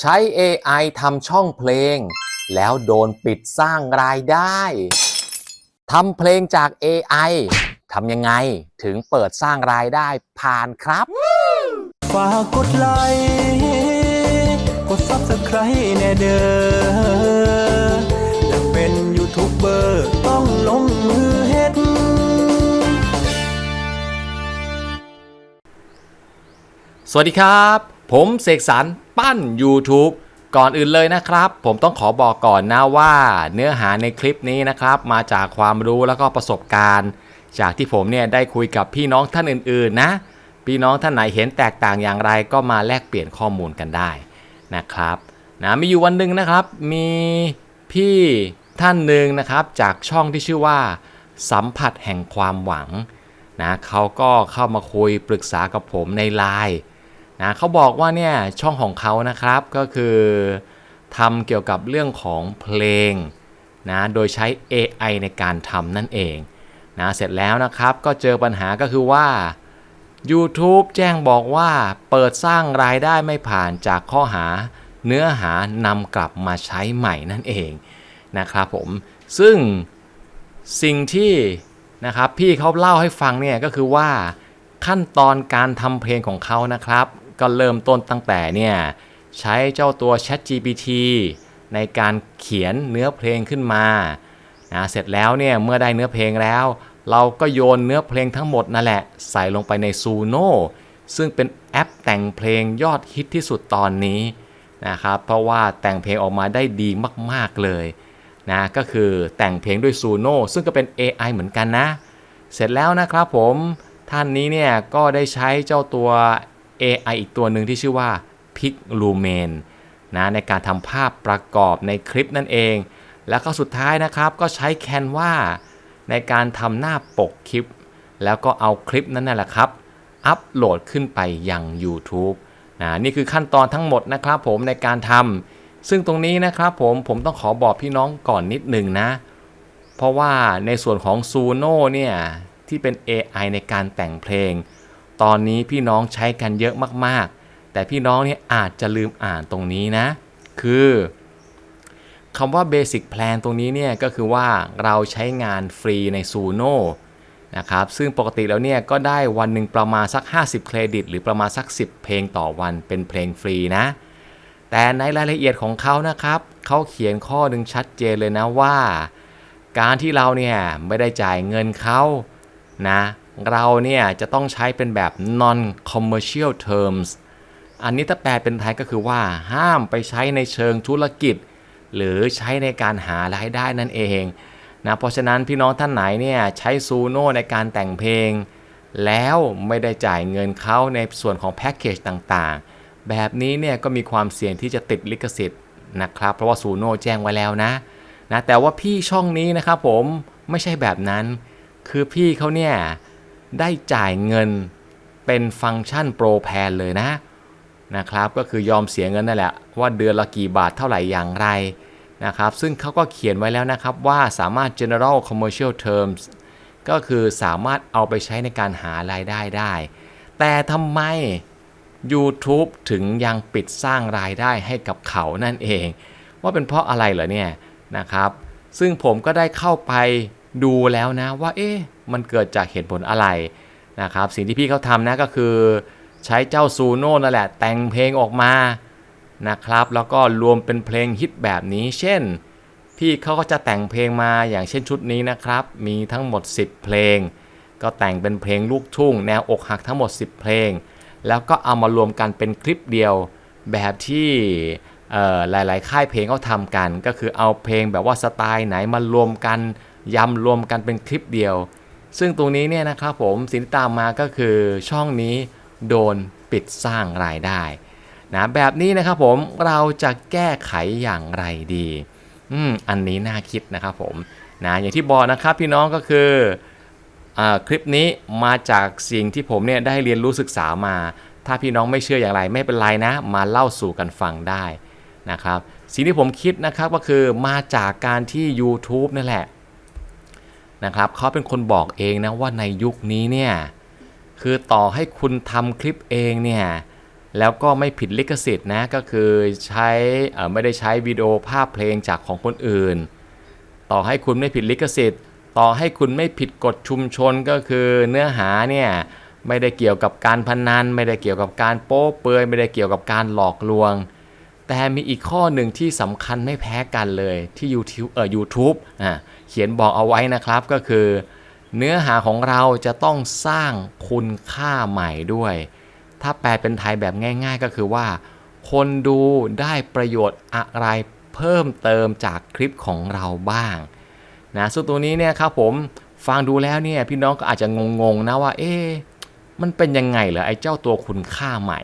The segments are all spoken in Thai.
ใช้ AI ทำช่องเพลง แล้วโดนปิดสร้างรายได้ทำเพลงจาก AI ทำยังไงถึงเปิดสร้างรายได้ผ่านครับ ฝากกดไลค์กด Subscribe แน่เด้ออยากเป็นยูทูบเบอร์ต้องลงมือเฮ็ด สวัสดีครับ ผมเสกสรรปั้น YouTube ก่อนอื่นเลยนะครับ ผมต้องขอบอกก่อนนะว่า เนื้อหาในคลิปนี้นะครับ มาจากความรู้แล้วก็ประสบการณ์ จากที่ผมเนี่ยได้คุยกับพี่น้องท่านอื่นๆนะ พี่น้องท่านไหนเห็นแตกต่างอย่างไรก็มาแลกเปลี่ยนข้อมูลกันได้นะครับนะมีอยู่วันหนึ่งนะครับมีพี่ท่านหนึ่งนะครับจากช่องที่ชื่อว่า สัมผัสแห่งความหวังนะเขาก็เข้ามาคุยปรึกษากับผมในไลน์ นะเขาบอกว่าเนี่ยช่องของเขานะครับก็คือทำเกี่ยวกับเรื่องของเพลงนะโดยใช้ AI ในการทำนั่นเองนะเสร็จแล้วนะครับก็เจอปัญหาก็คือว่า YouTube แจ้งบอกว่าเปิดสร้างรายได้ไม่ผ่านจากข้อหาเนื้อหานำกลับมาใช้ใหม่นั่นเองนะครับผมซึ่งสิ่งที่นะครับพี่เขาเล่าให้ฟังเนี่ยก็คือว่าขั้นตอนการทำเพลงของเขานะครับ ก็เริ่มต้นตั้งแต่เนี่ยใช้เจ้าตัว ChatGPT ในการเขียนเนื้อเพลงขึ้นมานะเสร็จแล้วเนี่ยเมื่อได้เนื้อเพลงแล้ว เราก็โยนเนื้อเพลงทั้งหมดนั่นแหละ ใส่ลงไปใน Suno ซึ่งเป็นแอปแต่งเพลงยอดฮิตที่สุดตอนนี้นะครับเพราะว่าแต่งเพลงออกมาได้ดีมาก ๆ เลยนะก็คือแต่งเพลงด้วย Suno ซึ่งก็เป็น AI เหมือนกันนะ เสร็จแล้วนะครับผมท่านนี้เนี่ยก็ได้ใช้เจ้าตัว AI อีกตัวหนึ่งที่ชื่อว่า Pixlumen นะในการทำภาพประกอบในคลิปนั่นเอง แล้วก็สุดท้ายนะครับก็ใช้ Canva ในการทำหน้าปกคลิป แล้วก็เอาคลิปนั้นนั่นแหละครับ อัปโหลดขึ้นไปยัง YouTube นะนี่คือขั้นตอนทั้งหมดนะครับผมในการทำซึ่งตรงนี้นะครับผมผมต้องขอบอกพี่น้องก่อนนิดหนึ่งนะ เพราะว่าในส่วนของ Suno เนี่ยที่เป็น AI ในการแต่งเพลง ตอนนี้พี่น้องใช้กันเยอะมากๆ แต่พี่น้องเนี่ยอาจจะลืมอ่านตรงนี้นะ คือคำว่า Basic Plan ตรงนี้เนี่ยก็คือว่าเราใช้งานฟรีใน Suno นะครับซึ่งปกติแล้วเนี่ยก็ได้วันหนึ่งประมาณสัก 50 เครดิต หรือประมาณสัก 10 เพลงต่อวันเป็นเพลงฟรีนะ แต่ในรายละเอียดของเขานะครับเขาเขียนข้อหนึ่งชัดเจนเลยนะว่า การที่เราเนี่ยไม่ได้จ่ายเงินเขานะ เราเนี่ยจะต้องใช้เป็นแบบ non commercial terms อันนี้ถ้าแปลเป็นไทยก็คือว่าห้ามไปใช้ในเชิงธุรกิจ หรือใช้ในการหารายได้นั่นเองนะเพราะฉะนั้นพี่น้องท่านไหนเนี่ยใช้ซูโน่ในการแต่งเพลง แล้วไม่ได้จ่ายเงินเขาในส่วนของแพ็กเกจต่างๆ แบบนี้เนี่ยก็มีความเสี่ยงที่จะติดลิขสิทธิ์นะครับ เพราะว่าซูโน่แจ้งไว้แล้วนะนะแต่ว่าพี่ช่องนี้นะครับผมไม่ใช่แบบนั้น คือพี่เขาเนี่ย ได้จ่ายเงินเป็นฟังก์ชันโปรแพนเลยนะนะครับ ก็คือยอมเสียเงินนั่นแหละว่าเดือนละกี่บาทเท่าไหร่อย่างไรนะครับ ซึ่งเขาก็เขียนไว้แล้วนะครับว่าสามารถ general commercial terms ก็คือสามารถเอาไปใช้ในการหารายได้ได้ แต่ทำไม YouTube ถึงยังปิดสร้างรายได้ให้กับเขานั่นเอง ว่าเป็นเพราะอะไรเหรอเนี่ยนะครับ ซึ่งผมก็ได้เข้าไปดูแล้วนะว่าเอ๊ะ มันเกิดจากเหตุผลอะไรนะครับ สิ่งที่พี่เขาทำนะก็คือใช้เจ้าซูโน่นั่นแหละ แต่งเพลงออกมานะครับ แล้วก็รวมเป็นเพลงฮิตแบบนี้ เช่น พี่เขาก็จะแต่งเพลงมาอย่างเช่นชุดนี้นะครับ มีทั้งหมด 10 เพลง ก็แต่งเป็นเพลงลูกทุ่ง แนวอกหักทั้งหมด 10 เพลง แล้วก็เอามารวมกันเป็นคลิปเดียวแบบที่หลาย ๆ ค่ายเพลงเขาทำกัน ก็คือเอาเพลงแบบว่าสไตล์ไหนมารวมกันยำรวมกันเป็นคลิปเดียว ซึ่งตรงนี้เนี่ยนะครับผมสิ่งที่ตามมาก็คือช่องนี้โดนปิดสร้างรายได้นะแบบนี้นะครับผมเราจะแก้ไขอย่างไรดีอืมอันนี้น่าคิดนะครับผมนะอย่างที่บอกนะครับพี่น้องก็คืออาคลิปนี้มาจากสิ่งที่ผมเนี่ยได้เรียนรู้ศึกษามา ถ้าพี่น้องไม่เชื่ออย่างไรไม่เป็นไรนะ มาเล่าสู่กันฟังได้นะครับสิ่งที่ผมคิดนะครับก็คือมาจากการที่ YouTube นั่นแหละ นะครับเขาเป็นคนบอกเองนะว่าในยุคนี้เนี่ยคือต่อให้คุณทำคลิปเองเนี่ยแล้วก็ไม่ผิดลิขสิทธิ์นะก็คือใช้ไม่ได้ใช้วิดีโอภาพเพลงจากของคนอื่น ต่อให้คุณไม่ผิดลิขสิทธิ์ ต่อให้คุณไม่ผิดกฎชุมชนก็คือเนื้อหาเนี่ยไม่ได้เกี่ยวกับการพนัน ไม่ได้เกี่ยวกับการโป๊เปลือยไม่ได้เกี่ยวกับการหลอกลวง แต่มีอีกข้อหนึ่งที่สำคัญไม่แพ้กันเลยที่ YouTube เอ่อ YouTube อะเขียนบอกเอาไว้นะครับก็คือ เนื้อหาของเราจะต้องสร้างคุณค่าใหม่ด้วย ถ้าแปลเป็นไทยแบบง่าย ๆ ก็คือว่า คนดูได้ประโยชน์อะไรเพิ่มเติมจากคลิปของเราบ้างนะซึ่งตัวนี้เนี่ยครับผมฟังดูแล้วเนี่ยพี่น้องก็อาจจะงงๆนะว่าเอ๊ะมันเป็นยังไงเหรอไอ้เจ้าตัวคุณค่าใหม่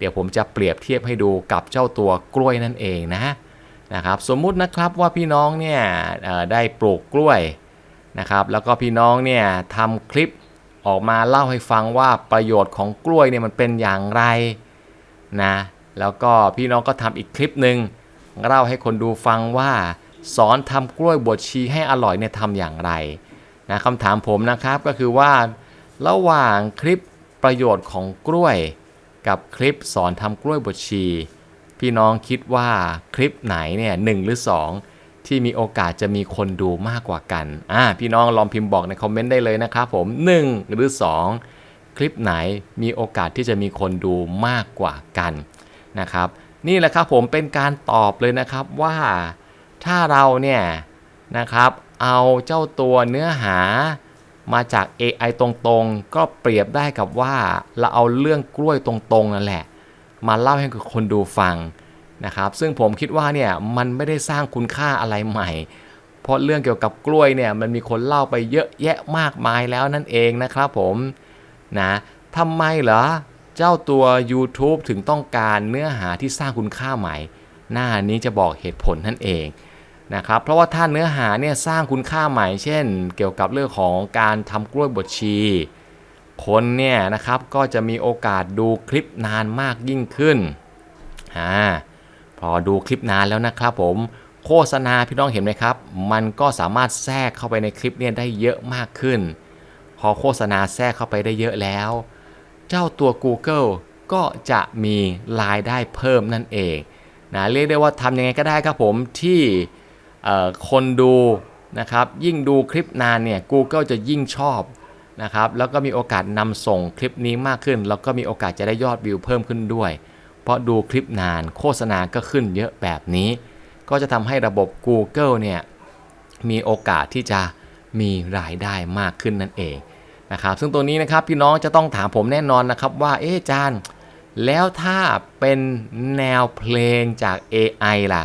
เดี๋ยวผมจะเปรียบเทียบให้ดูกับเจ้าตัวกล้วยนั่นเองนะนะครับสมมุตินะครับว่าพี่น้องเนี่ยได้ปลูกกล้วยนะครับแล้วก็พี่น้องเนี่ยทำคลิปออกมาเล่าให้ฟังว่าประโยชน์ของกล้วยเนี่ยมันเป็นอย่างไรนะแล้วก็พี่น้องก็ทำอีกคลิปหนึ่งเล่าให้คนดูฟังว่า สอนทำกล้วยบดชีให้อร่อยเนี่ยทำอย่างไรนะคำถามผมนะครับก็คือว่า ระหว่างคลิปประโยชน์ของกล้วย กับคลิปสอนทำกล้วยบดชี พี่น้องคิดว่าคลิปไหนเนี่ยหนึ่งหรือ 2 ที่มีโอกาสจะมีคนดูมากกว่ากันอ่าพี่น้องลองพิมพ์บอกในคอมเมนต์ได้เลยนะครับผม 1 หรือ 2 คลิปไหนมีโอกาสที่จะมีคนดูมากกว่ากันนะครับ นี่แหละครับผมเป็นการตอบเลยนะครับว่าถ้าเราเนี่ยนะครับเอาเจ้าตัวเนื้อหา มาจาก AI ตรงๆ ก็เปรียบได้กับว่าเราเอาเรื่องกล้วยตรงๆนั่นแหละ มาเล่าให้คนดูฟังนะครับ ซึ่งผมคิดว่าเนี่ยมันไม่ได้สร้างคุณค่าอะไรใหม่ เพราะเรื่องเกี่ยวกับกล้วยเนี่ยมันมีคนเล่าไปเยอะแยะมากมายแล้วนั่นเองนะครับผมนะทำไมเหรอ เจ้าตัว YouTube ถึงต้องการเนื้อหาที่สร้างคุณค่าใหม่ หน้านี้จะบอกเหตุผลนั่นเอง นะครับเพราะว่าถ้าเนื้อหาเนี่ยสร้างคุณค่าใหม่ เช่น เกี่ยวกับเรื่องของการทำกล้วยบดชี คนเนี่ยนะครับก็จะมีโอกาสดูคลิปนานมากยิ่งขึ้นอ่าพอดูคลิปนานแล้วนะครับผมโฆษณาพี่น้องเห็นไหมครับ มันก็สามารถแทรกเข้าไปในคลิปเนี่ยได้เยอะมากขึ้น พอโฆษณาแทรกเข้าไปได้เยอะแล้ว เจ้าตัว Google ก็จะมีรายได้เพิ่มนั่นเองนะเรียกได้ว่าทำยังไงก็ได้ครับผมที่ คนดูนะครับยิ่งดูคลิปนานเนี่ย Google จะยิ่งชอบนะครับแล้วก็มีโอกาสนำส่งคลิปนี้มากขึ้น แล้วก็มีโอกาสจะได้ยอดวิวเพิ่มขึ้นด้วย เพราะดูคลิปนานโฆษณาก็ขึ้นเยอะแบบนี้ ก็จะทำให้ระบบ Google เนี่ยมีโอกาสที่จะมีรายได้มากขึ้นนั่นเองนะครับซึ่งตัวนี้นะครับพี่น้องจะต้องถามผมแน่นอนนะครับว่าเอ๊ะจารย์แล้วถ้าเป็นแนวเพลงจาก AI ล่ะ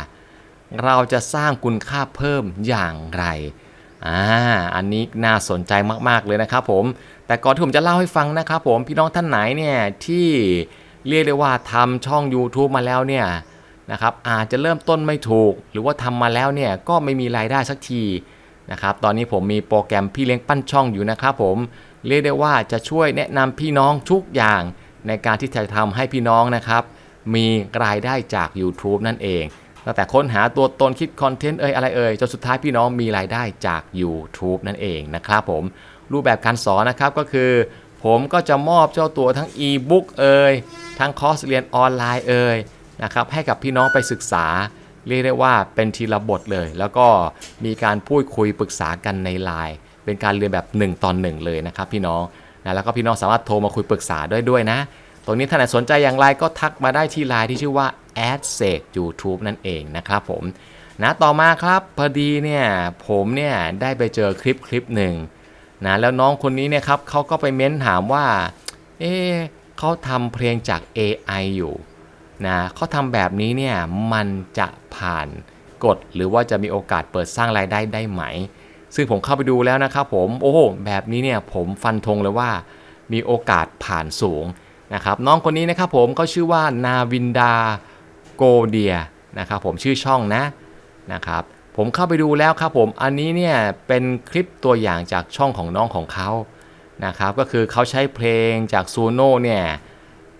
เราจะสร้างคุณค่าเพิ่มอย่างไรอ่าอันนี้น่าสนใจมากๆเลยนะครับผมแต่ก่อนที่ผมจะเล่าให้ฟังนะครับผมพี่น้องท่านไหนเนี่ยที่เรียกได้ว่าทำช่อง YouTube มาแล้วเนี่ยนะครับอาจจะเริ่มต้นไม่ถูก หรือว่าทำมาแล้วเนี่ยก็ไม่มีรายได้สักทีนะครับตอนนี้ผมมีโปรแกรมพี่เลี้ยงปั้นช่องอยู่นะครับผมเรียกได้ว่าจะช่วยแนะนำพี่น้องทุกอย่างในการที่จะทำให้พี่น้องนะครับ มีรายได้จาก YouTube นั่นเอง ตั้งแต่ค้นหาตัวตนคิดคอนเทนต์เอ่ยอะไรเอ่ยจนสุดท้ายพี่น้องมีรายได้จาก YouTube นั่นเองนะครับผมรูปแบบการสอนนะครับก็คือ ผมก็จะมอบเจ้าตัวทั้ง e-book เอ่ยทั้งคอร์สเรียนออนไลน์เอ่ยนะครับให้กับพี่น้องไปศึกษาเรียกได้ว่าเป็นทีละบทเลย แล้วก็มีการพูดคุยปรึกษากันในไลน์เป็นการเรียนแบบ 1ตอน1เลยนะครับพี่น้องนะแล้วก็พี่น้องสามารถโทรมาคุยปรึกษาด้วยด้วยนะ ตรงนี้ถ้าไหนสนใจอย่างไรก็ทักมาได้ที่ไลน์ที่ชื่อว่า a d s e c YouTube นั่นเองนะครับผมนะต่อมาครับพอดีเนี่ยผมเนี่ยได้ไปเจอคลิปคลิปหนึ่งนะแล้วน้องคนนี้เนี่ยครับเขาก็ไปเม้นถามว่า เอ๊เขาทำเพลงจาก AI อยู่นะเขาทำแบบนี้เนี่ยมันจะผ่านกฎหรือว่าจะมีโอกาสเปิดสร้างรายได้ได้ไหม ซึ่งผมเข้าไปดูแล้วนะครับผมโอ้โหแบบนี้เนี่ยผมฟันธงเลยว่ามีโอกาสผ่านสูงนะครับน้องคนนี้นะครับผมก็ชื่อว่านาวินดา โกเดียนะครับผมชื่อช่องนะนะครับผมเข้าไปดูแล้วครับผมอันนี้เนี่ยเป็นคลิปตัวอย่างจากช่องของน้องของเขานะครับก็คือเขาใช้เพลงจากซูโน่เนี่ย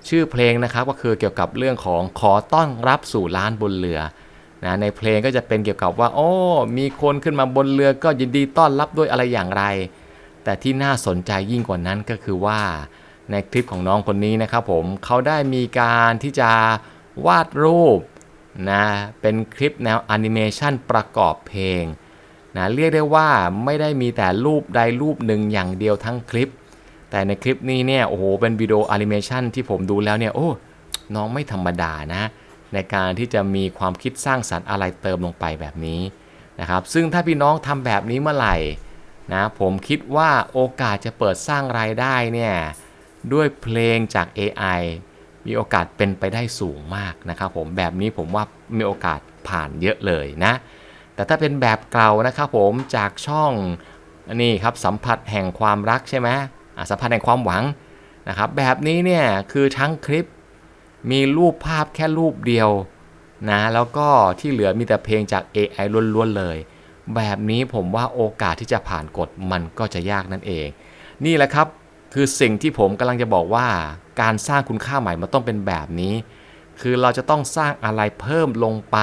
ชื่อเพลงนะครับก็คือเกี่ยวกับเรื่องของขอต้อนรับสู่ล้านบนเรือนะในเพลงก็จะเป็นเกี่ยวกับว่าโอ้มีคนขึ้นมาบนเรือก็ยินดีต้อนรับด้วยอะไรอย่างไร แต่ที่น่าสนใจยิ่งกว่านั้นก็คือว่าในคลิปของน้องคนนี้นะครับผมเขาได้มีการที่จะ วาดรูปนะเป็นคลิปแนวแอนิเมชันประกอบเพลงนะเรียกได้ว่าไม่ได้มีแต่รูปใดรูปหนึ่งอย่างเดียวทั้งคลิป แต่ในคลิปนี้เนี่ยโอ้โหเป็นวิดีโอแอนิเมชันที่ผมดูแล้วเนี่ยโอ้น้องไม่ธรรมดานะในการที่จะมีความคิดสร้างสรรค์อะไรเติมลงไปแบบนี้นะครับซึ่งถ้าพี่น้องทำแบบนี้เมื่อไหร่นะผมคิดว่าโอกาสจะเปิดสร้างรายได้เนี่ยด้วยเพลงจาก AI มีโอกาสเป็นไปได้สูงมากนะครับผมแบบนี้ผมว่ามีโอกาสผ่านเยอะเลยนะ แต่ถ้าเป็นแบบเก่านะครับผมจากช่องนนี้ครับสัมผัสแห่งความรักใช่ไหมสัมผัสแห่งความหวังนะครับแบบนี้เนี่ยคือทั้งคลิปมีรูปภาพแค่รูปเดียวนะแล้วก็ที่เหลือมีแต่เพลงจาก AI ล้วนๆเลย แบบนี้ผมว่าโอกาสที่จะผ่านกฎมันก็จะยากนั่นเอง นี่แหละครับคือสิ่งที่ผมกำลังจะบอกว่า การสร้างคุณค่าใหม่มันต้องเป็นแบบนี้ คือเราจะต้องสร้างอะไรเพิ่มลงไป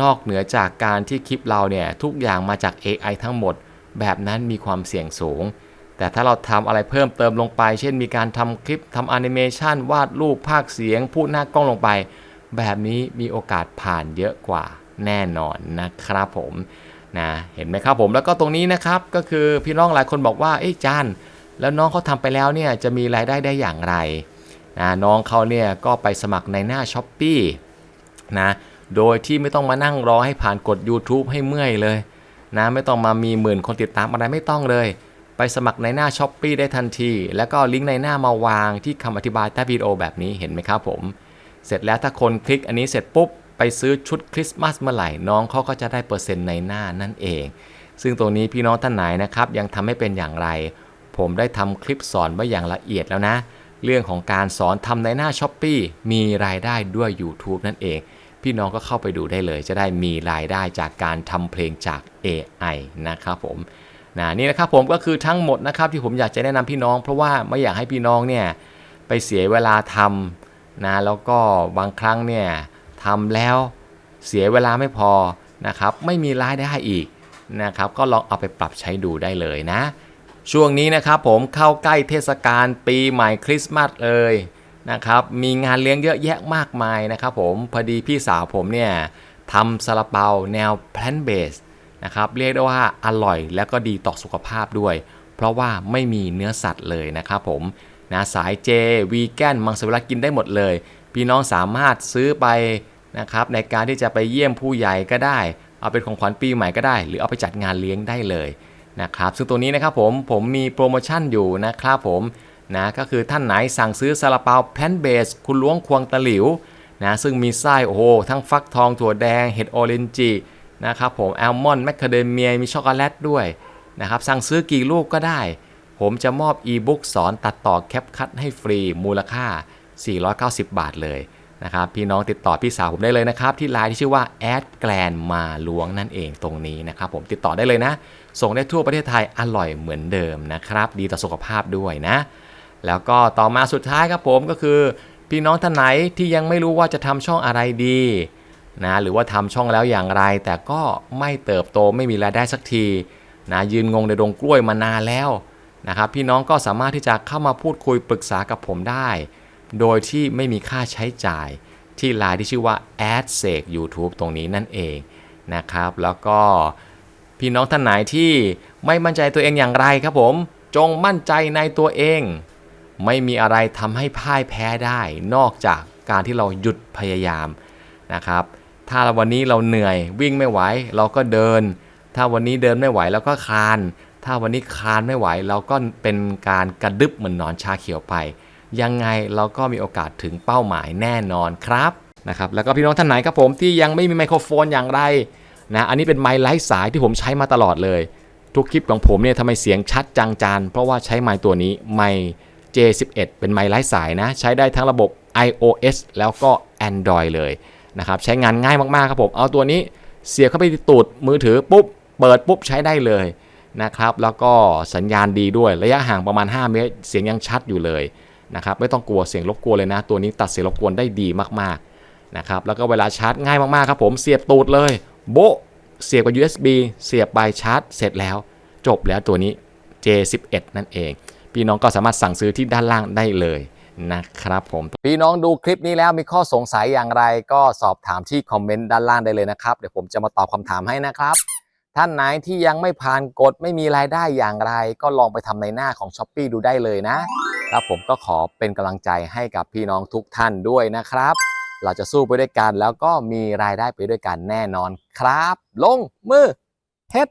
นอกเหนือจากการที่คลิปเราเนี่ยทุกอย่างมาจาก AI ทั้งหมด แบบนั้นมีความเสี่ยงสูง แต่ถ้าเราทำอะไรเพิ่มเติมลงไป เช่นมีการทำคลิปทำแอนิเมชันวาดรูปภาคเสียง พูดหน้ากล้องลงไป แบบนี้มีโอกาสผ่านเยอะกว่าแน่นอนนะครับผมนะเห็นไหมครับผมแล้วก็ตรงนี้นะครับก็คือพี่น้องหลายคนบอกว่าเอ้จาน แล้วน้องเขาทำไปแล้วเนี่ยจะมีรายได้ได้อย่างไรนะน้องเขาเนี่ยก็ไปสมัครในหน้า s h อ p e e นะโดยที่ไม่ต้องมานั่งรอให้ผ่านกด YouTube ให้เมื่อยเลยนะไม่ต้องมามีหมื่นคนติดตามอะไรไม่ต้องเลย ไปสมัครในหน้า s h อ p e e ได้ทันที แล้วก็ลิงก์ในหน้ามาวางที่คำอธิบายใต้วิดีโอแบบนี้เห็นไหมครับผม เสร็จแล้วถ้าคนคลิกอันนี้เสร็จปุ๊บไปซื้อชุดคริสต์มาสเมื่อไหร่น้องเขาก็จะได้เปอร์เซ็นต์ในหน้านั่นเอง ซึ่งตัวนี้พี่น้องท่านไหนนะครับยังทำให้เป็นอย่างไร ผมได้ทำคลิปสอนไว้อย่างละเอียดแล้วนะ เรื่องของการสอนทำในหน้า s h อ p e e มีรายได้ด้วย YouTube นั่นเอง พี่น้องก็เข้าไปดูได้เลย จะได้มีรายได้จากการทำเพลงจาก AI นะครับผมนะนี่นะครับผมก็คือทั้งหมดนะครับที่ผมอยากจะแนะนำพี่น้อง เพราะว่าไม่อยากให้พี่น้องเนี่ยไปเสียเวลาทำนะแล้วก็บางครั้งเนี่ยทำแล้วเสียเวลาไม่พอนะครับไม่มีรายได้อีกนะครับก็ลองเอาไปปรับใช้ดูได้เลยนะ ช่วงนี้นะครับผมเข้าใกล้เทศกาลปีใหม่คริสต์มาสเลยนะครับมีงานเลี้ยงเยอะแยะมากมายนะครับผมพอดีพี่สาวผมเนี่ยทำซาลาเปาแนว plant based นะครับเรียกได้ว่าอร่อยและก็ดีต่อสุขภาพด้วย เพราะว่าไม่มีเนื้อสัตว์เลยนะครับผมนะสายเจวีแกนมังสวิรัตกินได้หมดเลย พี่น้องสามารถซื้อไปนะครับในการที่จะไปเยี่ยมผู้ใหญ่ก็ได้ เอาเป็นของขวัญปีใหม่ก็ได้ หรือเอาไปจัดงานเลี้ยงได้เลย นะครับซึ่งตัวนี้นะครับผมผมมีโปรโมชั่นอยู่นะครับผมนะก็คือท่านไหนสั่งซื้อซาลาเปาแพนเบสคุณล้วงควงตะหลิวนะซึ่งมีไส้โอ้โหทั้งฟักทองถั่วแดงเห็ดออเรนจินะครับผมแอลมอนด์แมคคาเดเมียมีช็อกโกแลตด้วยนะครับสั่งซื้อกี่ลูกก็ได้ ผมจะมอบอีบุ๊กสอนตัดต่อแคปคัดให้ฟรีมูลค่า 490 บาทเลยนะครับพี่น้องติดต่อพี่สาวผมได้เลยนะครับ ที่ไลน์ที่ชื่อว่าแอดแกลนมาล้วงนั่นเองตรงนี้นะครับผมติดต่อได้เลยนะ ส่งได้ทั่วประเทศไทยอร่อยเหมือนเดิมนะครับ ดีต่อสุขภาพด้วยนะ แล้วก็ต่อมาสุดท้ายครับผมก็คือพี่น้องท่านไหนที่ยังไม่รู้ว่าจะทำช่องอะไรดีนะหรือว่าทำช่องแล้วอย่างไร แต่ก็ไม่เติบโตไม่มีรายได้สักทีนะยืนงงในดงกล้วยมานานแล้วนะครับพี่น้องก็สามารถที่จะเข้ามาพูดคุยปรึกษากับผมได้ โดยที่ไม่มีค่าใช้จ่ายที่ไลน์ที่ชื่อว่า ad s a k YouTube ตรงนี้นั่นเองนะครับแล้วก็ พี่น้องท่านไหนที่ไม่มั่นใจตัวเองอย่างไรครับผม จงมั่นใจในตัวเอง ไม่มีอะไรทำให้พ่ายแพ้ได้ นอกจากการที่เราหยุดพยายามนะครับ ถ้าวันนี้เราเหนื่อยวิ่งไม่ไหวเราก็เดิน ถ้าวันนี้เดินไม่ไหวเราก็คลาน ถ้าวันนี้คลานไม่ไหวเราก็เป็นการกระดึบเหมือนนอนชาเขียวไป ยังไงเราก็มีโอกาสถึงเป้าหมายแน่นอนครับนะครับแล้วก็พี่น้องท่านไหนครับผมที่ยังไม่มีไมโครโฟนอย่างไร นะอันนี้เป็นไมค์ไร้สายที่ผมใช้มาตลอดเลย ทุกคลิปของผมเนี่ยทำไมเสียงชัดจังจานเพราะว่าใช้ไมค์ตัวนี้ไมค์ J11 เป็นไมค์ไร้สายนะ ใช้ได้ทั้งระบบ iOS แล้วก็ Android เลยนะครับใช้งานง่ายมากๆครับผม เอาตัวนี้เสียบเข้าไปตูดมือถือปุ๊บ เปิดปุ๊บใช้ได้เลยนะครับแล้วก็สัญญาณดีด้วยระยะห่างประมาณ 5 เมตร เสียงยังชัดอยู่เลยนะครับไม่ต้องกลัวเสียงรบกวนเลยนะ ตัวนี้ตัดเสียงรบกวนได้ดีมากๆนะครับแล้วก็เวลาชาร์จง่ายมากๆครับผมเสียบตูดเลย โบเสียบกับ USB เสียบไปชาร์จ เสร็จแล้ว จบแล้วตัวนี้ J11 นั่นเอง พี่น้องก็สามารถสั่งซื้อที่ด้านล่างได้เลยนะครับผม พี่น้องดูคลิปนี้แล้วมีข้อสงสัยอย่างไรก็สอบถามที่คอมเมนต์ด้านล่างได้เลยนะครับ เดี๋ยวผมจะมาตอบคำถามให้นะครับ ท่านไหนที่ยังไม่ผ่านกฎไม่มีรายได้อย่างไร ก็ลองไปทำในหน้าของ s h อ p e e ดูได้เลยนะ แล้วผมก็ขอเป็นกำลังใจให้กับพี่น้องทุกท่านด้วยนะครับ เราจะสู้ไปด้วยกัน แล้วก็มีรายได้ไปด้วยกันแน่นอนครับ ลงมือเฮ็ด